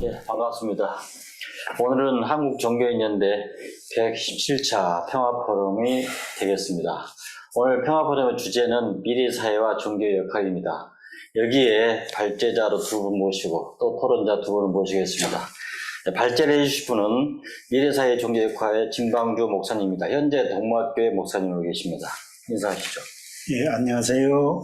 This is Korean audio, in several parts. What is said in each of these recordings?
네, 반갑습니다. 오늘은 한국종교인연대 117차 평화포럼이 되겠습니다. 오늘 평화포럼의 주제는 미래사회와 종교의 역할입니다. 여기에 발제자로 두 분 모시고 또 토론자 두 분을 모시겠습니다. 네, 발제를 해주실 분은 미래사회 종교 역할의 진방주 목사님입니다. 현재 동마교회 목사님으로 계십니다. 인사하시죠. 예, 안녕하세요.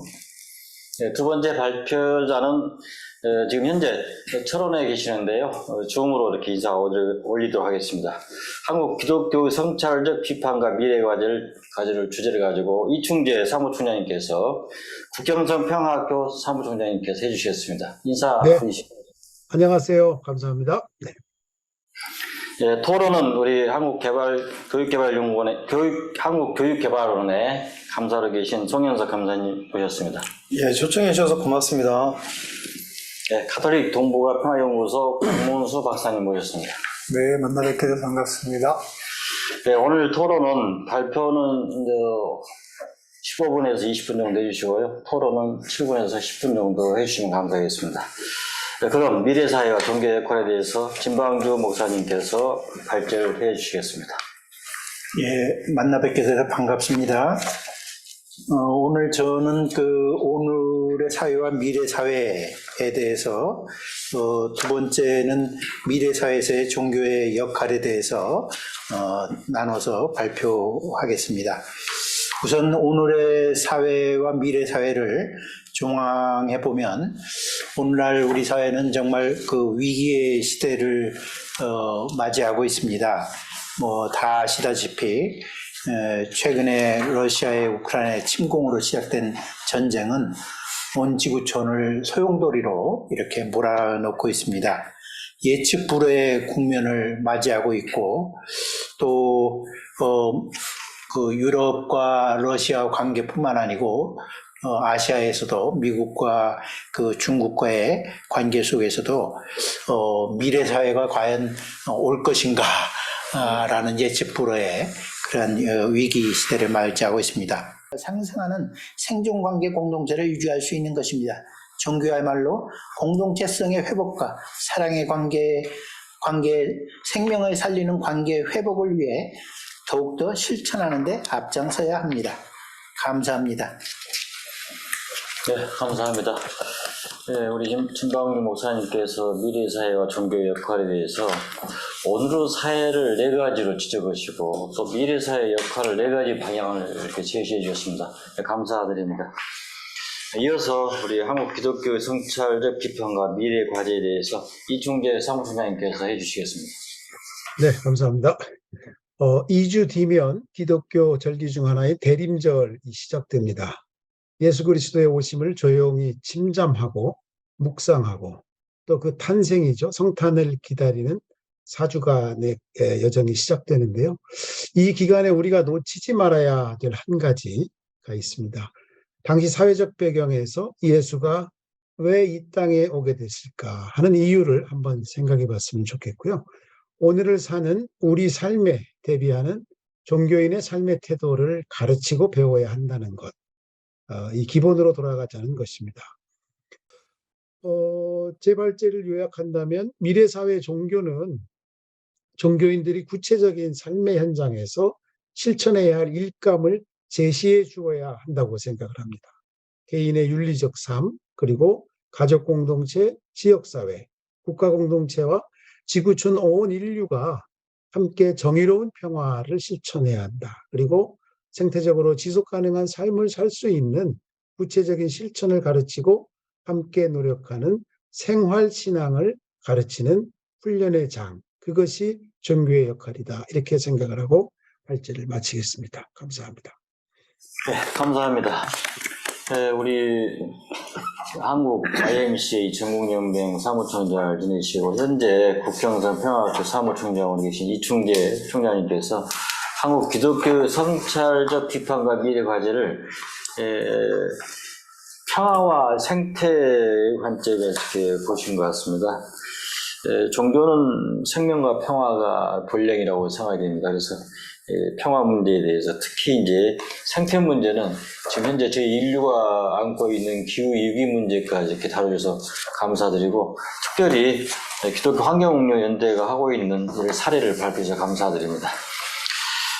네, 두 번째 발표자는 어, 지금 현재 철원에 계시는데요. 어, 줌으로 이렇게 인사 올리- 올리도록 하겠습니다. 한국 기독교 성찰적 비판과 미래 과제를, 과제를 주제를 가지고 이충재 사무총장님께서 국경선 평화학교 사무총장님께서 해주시겠습니다. 인사 네. 안녕하세요. 감사합니다. 네. 예, 토론은 우리 한국개발 교육개발연구원의 교육 한국교육개발원의 감사로 계신 송현석 감사님 모셨습니다. 예, 초청해 주셔서 고맙습니다. 예, 카톨릭 동북아 평화연구소 강문수 박사님 모셨습니다. 네, 만나 뵙게 돼서 반갑습니다. 네, 오늘 토론은 발표는 이제 15분에서 20분 정도 해주시고요. 토론은 7분에서 10분 정도 해주시면 감사하겠습니다. 네, 그럼 미래사회와 종교 역할에 대해서 진방주 목사님께서 발제를 해주시겠습니다. 예, 만나 뵙게 돼서 반갑습니다. 어, 오늘 저는 그 오늘의 사회와 미래 사회에 대해서 어, 두 번째는 미래 사회에서의 종교의 역할에 대해서 어, 나눠서 발표하겠습니다. 우선 오늘의 사회와 미래 사회를 종합해 보면 오늘날 우리 사회는 정말 그 위기의 시대를 어, 맞이하고 있습니다. 뭐 다 아시다시피 에, 최근에 러시아의 우크라이나 침공으로 시작된 전쟁은 온 지구촌을 소용돌이로 이렇게 몰아넣고 있습니다. 예측 불허의 국면을 맞이하고 있고 또 어, 그 유럽과 러시아 관계뿐만 아니고 어, 아시아에서도 미국과 그 중국과의 관계 속에서도 어, 미래 사회가 과연 어, 올 것인가 아, 라는 예측 불허의 그런 어, 위기 시대를 맞이하고 있습니다. 상승하는 생존 관계 공동체를 유지할 수 있는 것입니다. 종교야말로 공동체성의 회복과 사랑의 관계, 관계, 생명을 살리는 관계 회복을 위해 더욱더 실천하는데 앞장서야 합니다. 감사합니다. 네, 감사합니다. 네, 우리 진- 진방주 목사님께서 미래 사회와 종교 역할에 대해서 오늘의 사회를 네 가지로 지적하시고 또 미래 사회 역할을 네 가지 방향을 이렇게 제시해 주셨습니다. 네, 감사드립니다. 이어서 우리 한국 기독교 성찰적 비판과 미래 과제에 대해서 이충재 사무총장님께서 해주시겠습니다. 네, 감사합니다. 어, 2주 뒤면 기독교 절기 중 하나인 대림절이 시작됩니다. 예수 그리스도의 오심을 조용히 침잠하고 묵상하고 또 그 탄생이죠. 성탄을 기다리는 사주간의 에, 여정이 시작되는데요. 이 기간에 우리가 놓치지 말아야 될 한 가지가 있습니다. 당시 사회적 배경에서 예수가 왜 이 땅에 오게 됐을까 하는 이유를 한번 생각해 봤으면 좋겠고요. 오늘을 사는 우리 삶에 대비하는 종교인의 삶의 태도를 가르치고 배워야 한다는 것. 어, 이 기본으로 돌아가자는 것입니다. 어, 제 발제를 요약한다면 미래사회 종교는 종교인들이 구체적인 삶의 현장에서 실천해야 할 일감을 제시해 주어야 한다고 생각을 합니다. 개인의 윤리적 삶, 그리고 가족 공동체, 지역사회, 국가 공동체와 지구촌 온 인류가 함께 정의로운 평화를 실천해야 한다. 그리고 생태적으로 지속 가능한 삶을 살 수 있는 구체적인 실천을 가르치고 함께 노력하는 생활 신앙을 가르치는 훈련의 장. 그것이 종교의 역할이다. 이렇게 생각을 하고 발제를 마치겠습니다. 감사합니다. 네, 감사합니다. 네, 우리 한국 IMCA 전국연맹 사무총장을 지내시고 현재 국경선 평화학교 사무총장으로 계신 이충재 총장님께서 한국 기독교 성찰적 비판과 미래 과제를 에, 평화와 생태 관점에서 이렇게 보신 것 같습니다. 에, 종교는 생명과 평화가 본령이라고 생각이 됩니다. 그래서 이 평화 문제에 대해서 특히 이제 생태 문제는 지금 현재 저희 인류가 안고 있는 기후 위기 문제까지 이렇게 다뤄줘서 감사드리고 특별히 기독교 환경운용연대가 하고 있는 이 사례를 발표해서 감사드립니다.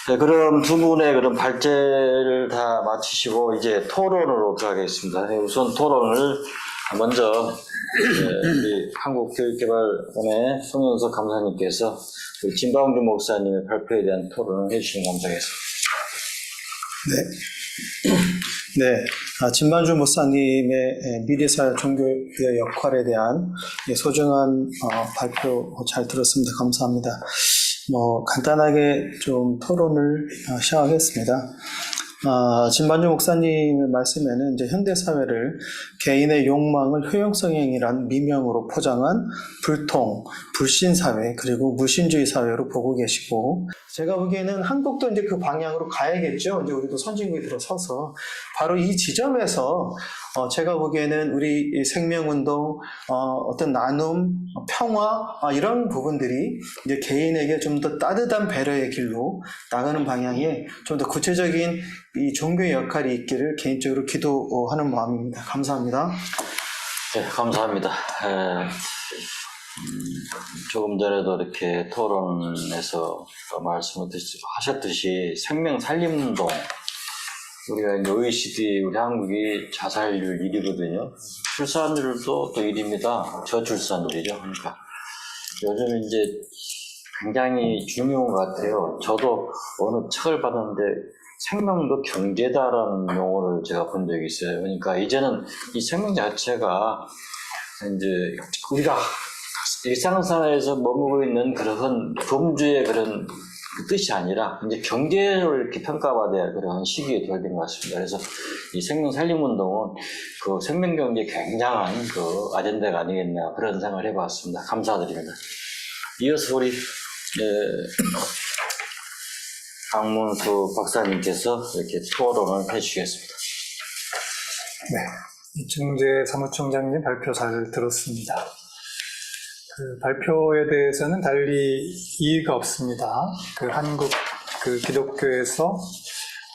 네, 그럼 두 분의 그런 발제를 다 마치시고 이제 토론으로 들어가겠습니다. 네, 우선 토론을 먼저 네, 한국교육개발원의 송영석 감사님께서 진방규 목사님의 발표에 대한 토론을 해주시면 감사하겠습니다. 네, 아, 진만주 목사님의 에, 미래사회 종교의 역할에 대한 예, 소중한 어, 발표 잘 들었습니다. 감사합니다. 뭐 간단하게 좀 토론을 어, 시작하겠습니다. 아, 진만주 목사님의 말씀에는 이제 현대 사회를 개인의 욕망을 효용성행이란 미명으로 포장한 불통, 불신 사회 그리고 무신주의 사회로 보고 계시고 제가 보기에는 한국도 이제 그 방향으로 가야겠죠. 이제 우리도 선진국에 들어서서 바로 이 지점에서 어, 제가 보기에는 우리 이 생명운동, 어, 떤 나눔, 어, 평화 아, 이런 부분들이 이제 개인에게 좀 더 따뜻한 배려의 길로 나가는 방향에 좀 더 구체적인 이 종교의 역할이 있기를 개인적으로 기도하는 마음입니다. 감사합니다. 네, 감사합니다. 에, 음, 조금 전에도 이렇게 토론에서 말씀을 하셨듯이 생명 살림운동 우리가 이제 OECD 우리 한국이 자살률 1위거든요. 출산율도 또 1위입니다. 저출산율이죠. 그러니까 요즘 이제 굉장히 중요한 것 같아요. 저도 어느 책을 봤는데 생명도 경제다라는 용어를 제가 본 적이 있어요. 그러니까 이제는 이 생명 자체가 이제 우리가 일상생활에서 머무고 있는 그런 범주의 그런 그 뜻이 아니라 이제 경제를 이렇게 평가받아야 할 그런 시기에 돌된 것 같습니다. 그래서 이 생명 살림 운동은 그 생명 경제 굉장한 그 아젠다가 아니겠나 그런 생각을 해봤습니다. 감사드립니다. 이어서 우리 예, 강문수 박사님께서 이렇게 토론을 해주시겠습니다. 이충재 사무총장님 발표 잘 들었습니다. 그 발표에 대해서는 달리 이의가 없습니다. 그 한국 그 기독교에서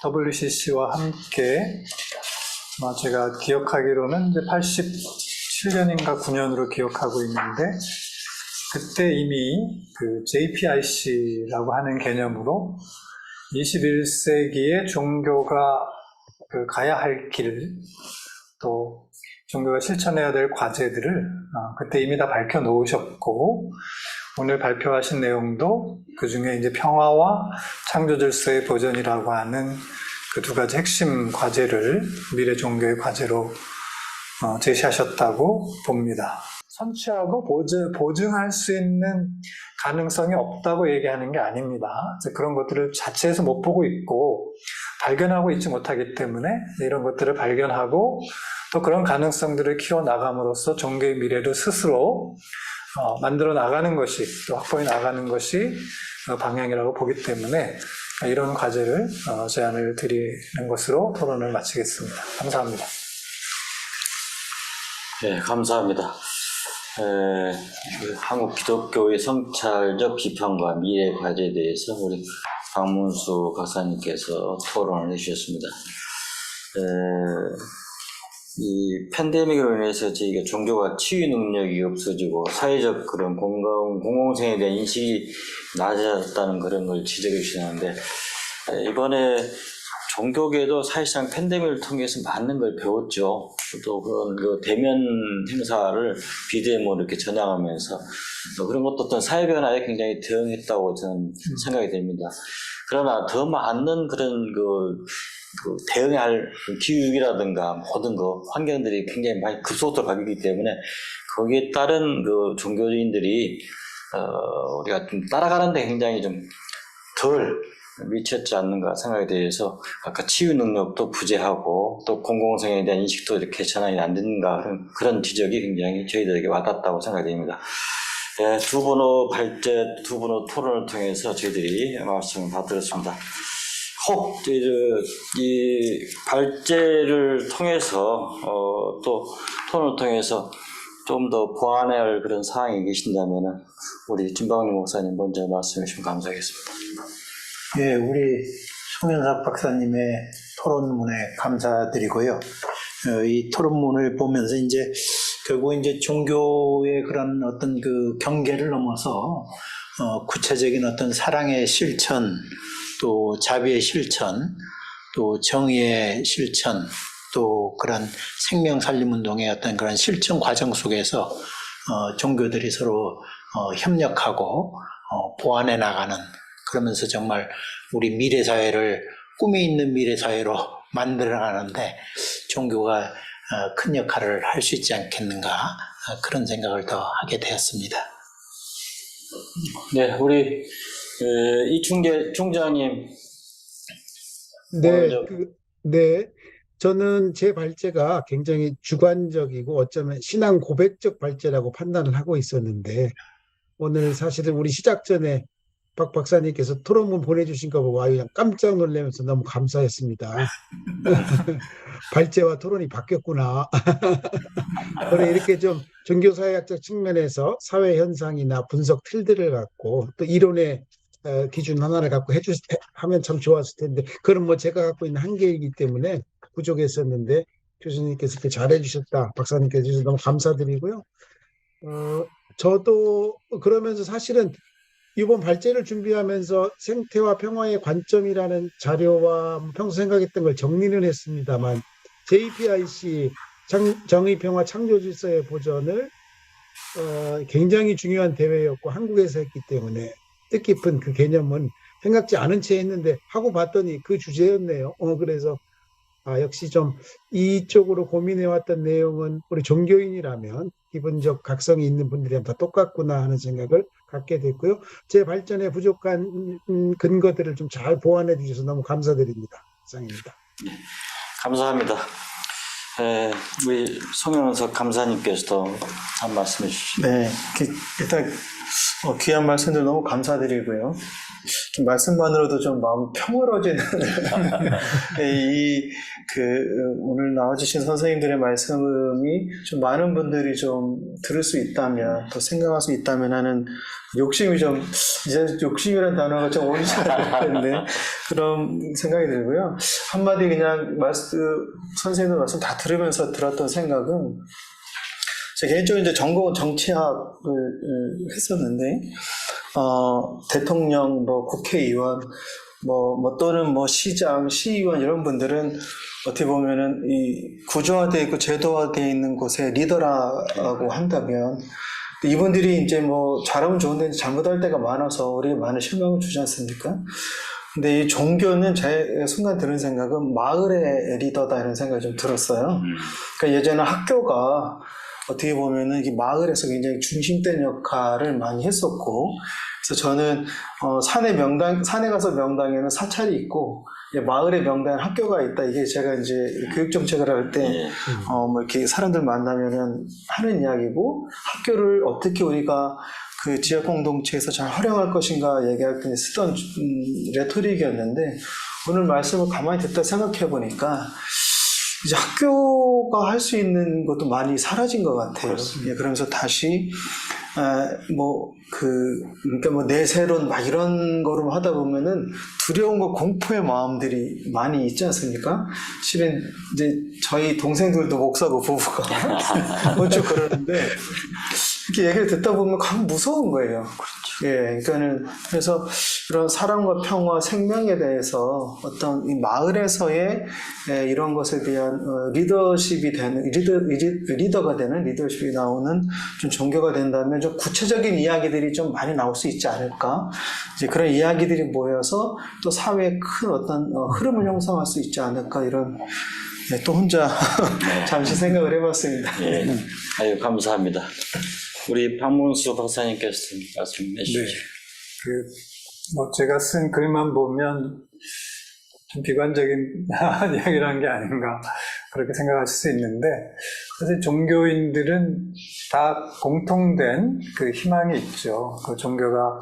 WCC와 함께 제가 기억하기로는 이제 87년인가 9년으로 기억하고 있는데 그때 이미 그 JPIC라고 하는 개념으로 21세기의 종교가 그 가야 할 길, 또 종교가 실천해야 될 과제들을 어, 그때 이미 다 밝혀 놓으셨고 오늘 발표하신 내용도 그 중에 이제 평화와 창조 질서의 보전이라고 하는 그 두 가지 핵심 과제를 미래 종교의 과제로 어, 제시하셨다고 봅니다. 선취하고 보증, 보증 할 수 있는 가능성이 없다고 얘기하는 게 아닙니다. 그런 것들을 자체에서 못 보고 있고 발견하고 있지 못하기 때문에 이런 것들을 발견하고 또 그런 가능성들을 키워 나감으로써 종교의 미래를 스스로 어, 만들어 나가는 것이 또 확보해 나가는 것이 어, 방향이라고 보기 때문에 이런 과제를 어, 제안을 드리는 것으로 토론을 마치겠습니다. 감사합니다. 네, 감사합니다. 에, 그 한국 기독교의 성찰적 비판과 미래 과제에 대해서 우리 박문수 박사님께서 토론을 해주셨습니다. 에, 이 팬데믹으로 인해서 저희가 종교가 치유 능력이 없어지고 사회적 그런 공공, 공공성에 대한 인식이 낮아졌다는 그런 걸 지적해 주시는데 에, 이번에 종교계도 사실상 팬데믹을 통해서 많은 걸 배웠죠. 또 그런 그 대면 행사를 비대면으로 이렇게 전향하면서 또 그런 것도 어떤 사회 변화에 굉장히 대응했다고 저는 생각이 됩니다. 그러나 더 많은 그런 그, 그 대응할 그 기후위기라든가 모든 그 환경들이 굉장히 많이 급속도로 바뀌기 때문에 거기에 따른 그 종교인들이 어, 우리가 좀 따라가는데 굉장히 좀 덜 미쳤지 않는가 생각에 대해서 아까 치유 능력도 부재하고 또 공공성에 대한 인식도 이렇게 전환이 안 되는가 그런, 그런 지적이 굉장히 저희들에게 와닿다고 생각이 됩니다. 예, 두 번호 발제, 두 번호 토론을 통해서 저희들이 말씀을 다 들었습니다. 혹, 저희들, 이 발제를 통해서, 어, 또 토론을 통해서 좀 더 보완해야 할 그런 사항이 계신다면 우리 진방님 목사님 먼저 말씀해 주시면 감사하겠습니다. 예, 우리 송현석 박사님의 토론문에 감사드리고요. 어, 이 토론문을 보면서 이제 결국 이제 종교의 그런 어떤 그 경계를 넘어서 어, 구체적인 어떤 사랑의 실천, 또 자비의 실천, 또 정의의 실천, 또 그런 생명 살림 운동의 어떤 그런 실천 과정 속에서 어, 종교들이 서로 어, 협력하고 어, 보완해 나가는 그러면서 정말 우리 미래 사회를 꿈이 있는 미래 사회로 만들어 가는데 종교가 어, 큰 역할을 할 수 있지 않겠는가 어, 그런 생각을 더 하게 되었습니다. 네, 우리 그, 이충재 총장님 네, 먼저- 그, 네. 저는 제 발제가 굉장히 주관적이고 어쩌면 신앙 고백적 발제라고 판단을 하고 있었는데 오늘 사실은 우리 시작 전에 박 박사님께서 토론문 보내주신 거 보고 아유, 깜짝 놀라면서 너무 감사했습니다. 발제와 토론이 바뀌었구나. 그래 이렇게 좀 종교사회학적 측면에서 사회 현상이나 분석 틀들을 갖고 또 이론의 어, 기준 하나를 갖고 해주 해- 하면 참 좋았을 텐데 그건 뭐 제가 갖고 있는 한계이기 때문에 부족했었는데 교수님께서 이렇게 잘해 주셨다 박사님께서 해주셔서 너무 감사드리고요. 어, 저도 그러면서 사실은 이번 발제를 준비하면서 생태와 평화의 관점이라는 자료와 평소 생각했던 걸 정리는 했습니다만 JPIC 장- 정의평화 창조질서의 보전을 어, 굉장히 중요한 대회였고 한국에서 했기 때문에 뜻깊은 그 개념은 생각지 않은 채 했는데 하고 봤더니 그 주제였네요. 어, 그래서 아, 역시 좀 이쪽으로 고민해왔던 내용은 우리 종교인이라면 기본적 각성이 있는 분들이랑 다 똑같구나 하는 생각을 갖게 됐고요. 제 발전에 부족한 음, 근거들을 좀 잘 보완해 주셔서 너무 감사드립니다. 이상입니다. 감사합니다. 에, 우리 송영석 감사님께서도 한 말씀 해 주시죠. 네, 그, 일단 어, 귀한 말씀들 너무 감사드리고요. 이 말씀만으로도 좀 마음 평화로워지는 이 그 오늘 나와주신 선생님들의 말씀이 좀 많은 분들이 좀 들을 수 있다면 또 생각할 수 있다면 하는 욕심이 좀 이제 욕심이라는 단어가 좀 어울리지 않을 텐데 그런 생각이 들고요. 한마디 그냥 말씀 선생님들 말씀 다 들으면서 들었던 생각은 제 개인적으로 이제 전공은 정치학을 음, 했었는데, 어, 대통령, 뭐 국회의원, 뭐, 뭐 또는 뭐 시장, 시의원 이런 분들은 어떻게 보면은 이 구조화되어 있고 제도화되어 있는 곳에 리더라고 한다면 이분들이 이제 뭐 잘하면 좋은데 잘못할 때가 많아서 우리에게 많은 실망을 주지 않습니까? 근데 이 종교는 제 순간 드는 생각은 마을의 리더다 이런 생각이 좀 들었어요. 그러니까 예전에 학교가 어떻게 보면은 이 마을에서 굉장히 중심된 역할을 많이 했었고, 그래서 저는 어, 산에 명당 산에 가서 명당에는 사찰이 있고 예, 마을에 명당 학교가 있다. 이게 제가 이제 교육 정책을 할때 예. 어, 뭐 이렇게 사람들 만나면은 하는 이야기고 학교를 어떻게 우리가 그 지역 공동체에서 잘 활용할 것인가 얘기할 때 쓰던 음, 레토릭이었는데 오늘 말씀을 가만히 듣다 생각해 보니까 이제 학교가 할 수 있는 것도 많이 사라진 것 같아요. 예, 그러면서 다시 뭐그 그러니까 뭐 내세론 막 이런 거로 하다 보면은 두려움과 공포의 마음들이 많이 있지 않습니까? 실은 이제 저희 동생들도 목사고 부부가 어쩌 그러는데 이렇게 얘기를 듣다 보면 강 무서운 거예요. 예, 그러니까는 그래서 이런 사랑과 평화, 생명에 대해서 어떤 이 마을에서의 예, 이런 것에 대한 어, 리더십이 되는 리더 리- 리더 가 되는 리더십이 나오는 좀 종교가 된다면 좀 구체적인 이야기들이 좀 많이 나올 수 있지 않을까? 이제 그런 이야기들이 모여서 또 사회에 큰 어떤 어, 흐름을 형성할 수 있지 않을까 이런 예, 또 혼자 잠시 생각을 해봤습니다. 예. 아유, 감사합니다. 우리 박문수 박사님께서 말씀해 주시죠. 그, 뭐, 제가 쓴 글만 보면 좀 비관적인 이야기라는 게 아닌가, 그렇게 생각하실 수 있는데, 사실 종교인들은 다 공통된 그 희망이 있죠. 그 종교가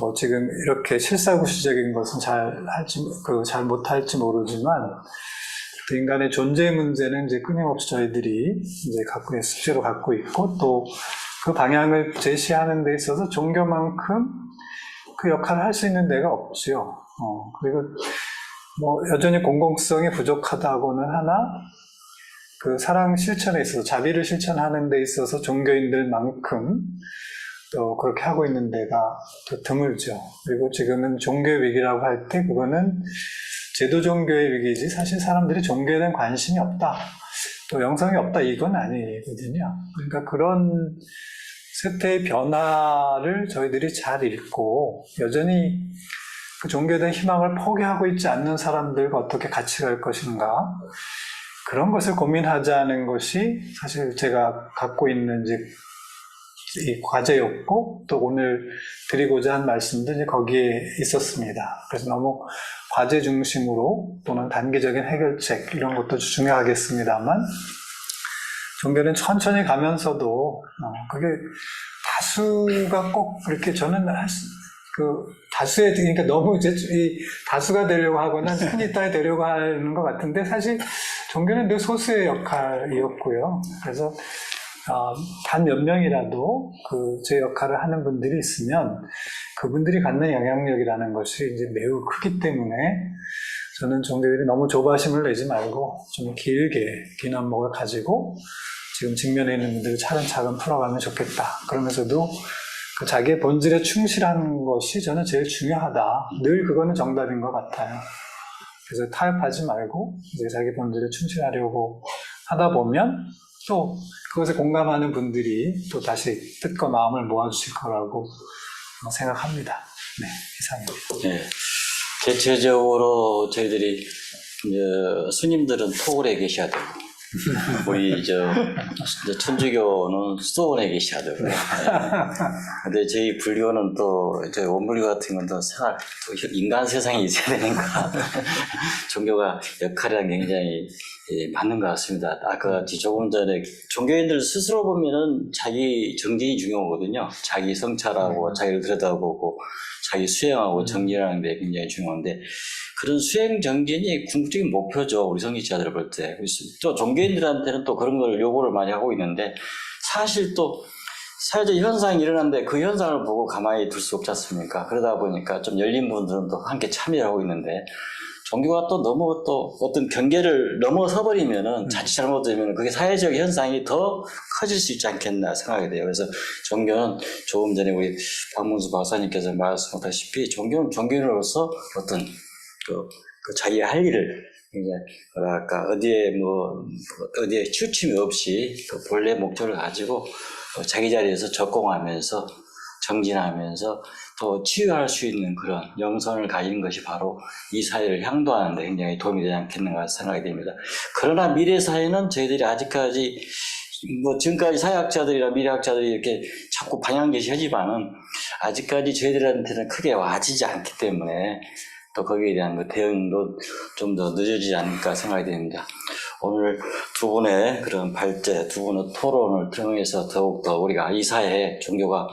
뭐 지금 이렇게 실사구시적인 것은 잘 할지, 그 잘 못할지 모르지만, 그 인간의 존재 문제는 이제 끊임없이 저희들이 이제 갖고, 있- 수시로 갖고 있고, 또 그 방향을 제시하는 데 있어서 종교만큼 그 역할을 할 수 있는 데가 없지요. 어, 그리고 뭐 여전히 공공성이 부족하다고는 하나 그 사랑 실천에 있어서 자비를 실천하는 데 있어서 종교인들만큼 또 그렇게 하고 있는 데가 또 드물죠. 그리고 지금은 종교의 위기라고 할 때 그거는 제도 종교의 위기지 사실 사람들이 종교에 대한 관심이 없다. 또 영성이 없다 이건 아니거든요. 그러니까 그런 세태의 변화를 저희들이 잘 읽고 여전히 그 종교에 대한 희망을 포기하고 있지 않는 사람들과 어떻게 같이 갈 것인가 그런 것을 고민하자는 것이 사실 제가 갖고 있는 이제 이 과제였고 또 오늘 드리고자 한 말씀도 이제 거기에 있었습니다. 그래서 너무 과제 중심으로 또는 단기적인 해결책 이런 것도 중요하겠습니다만 종교는 천천히 가면서도 어, 그게 다수가 꼭 그렇게 저는 그 다수에 그러니까 너무 이제 이 다수가 되려고 하거나 스니타에 되려고 하는 것 같은데 사실 종교는 늘 소수의 역할이었고요. 그래서 어, 단몇 명이라도 그 제 역할을 하는 분들이 있으면 그분들이 갖는 영향력이라는 것이 이제 매우 크기 때문에 저는 종교들이 너무 조바심을 내지 말고 좀 길게 긴 안목을 가지고 지금 직면에 있는 분들을 차근차근 풀어가면 좋겠다. 그러면서도 그 자기의 본질에 충실한 것이 저는 제일 중요하다. 늘 그거는 정답인 것 같아요. 그래서 타협하지 말고 이제 자기 본질에 충실하려고 하다 보면 또 그것에 공감하는 분들이 또 다시 뜻과 마음을 모아주실 거라고 생각합니다. 네, 이상입니다. 네. 대체적으로 저희들이 스님들은 토굴에 계셔야 되고 우리 저 이제 천주교는 수도원에 되고 네. 근데 저희 불교는 또 저희 원불교 같은 건 또 생활 또 인간 세상에 있어야 되니까 종교가 역할이랑 굉장히 예, 맞는 것 같습니다. 아까 조금 전에 종교인들 스스로 보면은 자기 정진이 중요하거든요. 자기 성찰하고 자기를 들여다보고 자기 수행하고 정진하는 데 굉장히 중요한데 그런 수행 정진이 궁극적인 목표죠. 우리 성직자들을 볼 때. 또 종교인들한테는 또 그런 걸 요구를 많이 하고 있는데 사실 또 사회적 현상이 일어나는데 그 현상을 보고 가만히 둘 수 없지 않습니까? 그러다 보니까 좀 열린 분들은 또 함께 참여를 하고 있는데 종교가 또 너무 또 어떤 경계를 넘어서 버리면은 자칫 잘못되면 그게 사회적 현상이 더 커질 수 있지 않겠나 생각이 돼요. 그래서 종교는 조금 전에 우리 박문수 박사님께서 말씀하셨다시피 종교는 종교인으로서 어떤 그, 그 자기 할 일을 이제 뭐랄까 어디에 뭐 어디에 치우침이 없이 그 본래 목적을 가지고 어, 자기 자리에서 적공하면서 정진하면서 또 치유할 수 있는 그런 영선을 가지는 것이 바로 이 사회를 향도하는 데 굉장히 도움이 되지 않겠는가 생각이 됩니다. 그러나 미래 사회는 저희들이 아직까지 뭐 지금까지 사회학자들이나 미래학자들이 이렇게 자꾸 방향 제시하지만은 아직까지 저희들한테는 크게 와지지 않기 때문에 또 거기에 대한 그 대응도 좀 더 늦어지지 않을까 생각이 됩니다. 오늘 두 분의 그런 발제, 두 분의 토론을 통해서 더욱더 우리가 이 사회에 종교가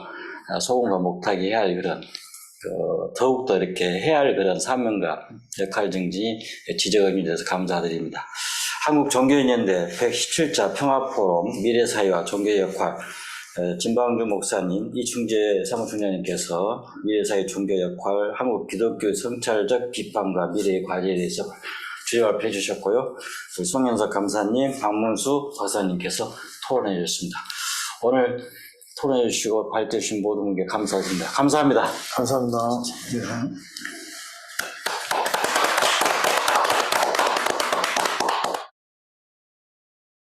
소금과 목탁이 해야 할 그런 그 더욱더 이렇게 해야 할 그런 사명과 역할 정진이 지적이 돼서 감사드립니다. 한국 종교인연대 117자 평화포럼 미래사회와 종교의 역할 에, 진방주 목사님, 이충재 사무총장님께서 미래사회 종교 역할, 한국 기독교 성찰적 비판과 미래의 과제에 대해서 주요 발표해 주셨고요. 송현석 감사님, 박문수 박사님께서 토론해 주셨습니다. 오늘 토론해 주시고 발표해 주신 모든 분께 감사드립니다. 감사합니다. 감사합니다. 네.